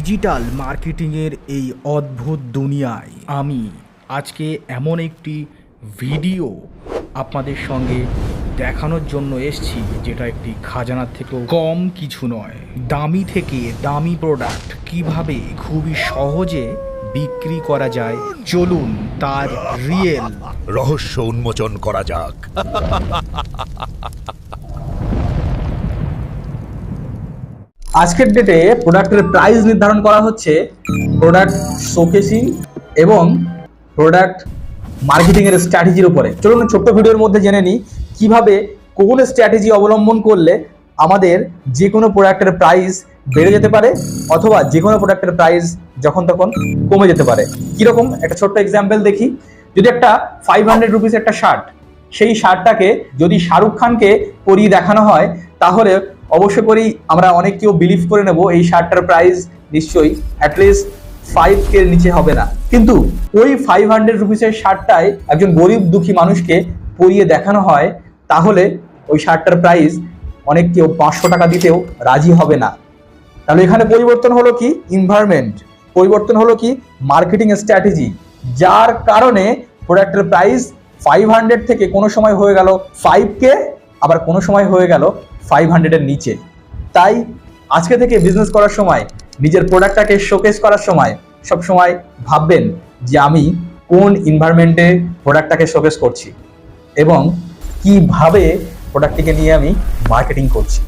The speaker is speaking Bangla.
ডিজিটাল মার্কেটিংয়ের এই অদ্ভুত দুনিয়ায় আমি আজকে এমন একটি ভিডিও আপনাদের সঙ্গে দেখানোর জন্য এসছি, যেটা একটি খাজানার থেকেও কম কিছু নয়। দামি থেকে দামি প্রোডাক্ট কীভাবে খুবই সহজে বিক্রি করা যায়, চলুন তার রিয়েল রহস্য উন্মোচন করা যাক। আজকের ডেটে প্রোডাক্টের প্রাইস নির্ধারণ করা হচ্ছে প্রোডাক্ট শোকেসিং এবং প্রোডাক্ট মার্কেটিং এর স্ট্র্যাটেজির উপরে। চলুন ছোট্ট ভিডিওর মধ্যে জেনে নিই কীভাবে, কোন স্ট্র্যাটেজি অবলম্বন করলে আমাদের যে কোনো প্রোডাক্টের প্রাইস বেড়ে যেতে পারে অথবা যে কোনো প্রোডাক্টের প্রাইস যখন তখন কমে যেতে পারে। কীরকম? একটা ছোট্ট এক্সাম্পল দেখি। যদি একটা ফাইভ হান্ড্রেড রুপিস একটা শার্ট সেই শার্টটাকে যদি শাহরুখ খানকে পরিয়ে দেখানো হয়, তাহলে অবশ্য করেই আমরা অনেক কেউ বিলিভ করে নেব এই শার্টটার প্রাইস নিশ্চয়ই অ্যাটলিস্ট ফাইভ কে নিচে হবে না। কিন্তু ওই ফাইভ হান্ড্রেড রুপিসের শার্টটায় একজন গরিব দুঃখী মানুষকে পরিয়ে দেখানো হয়, তাহলে ওই শার্টটার প্রাইস অনেক কেউ পাঁচশো টাকা দিতেও রাজি হবে না। তাহলে এখানে পরিবর্তন হলো কি? ইনভায়রনমেন্ট পরিবর্তন হলো কি? মার্কেটিং স্ট্র্যাটেজি যার কারণে প্রোডাক্টের প্রাইস ফাইভ হান্ড্রেড থেকে কোনো সময় হয়ে গেল ফাইভ কে, আবার কোনো সময় হয়ে গেল ফাইভ হান্ড্রেডের নিচে। তাই আজকে থেকে বিজনেস করার সময়, নিজের প্রোডাক্টটাকে শোকেস করার সময় সব সময় ভাববেন যে আমি কোন ইনভায়রনমেন্টে প্রোডাক্টটাকে শোকেস করছি এবং কীভাবে প্রোডাক্টটিকে নিয়ে আমি মার্কেটিং করছি।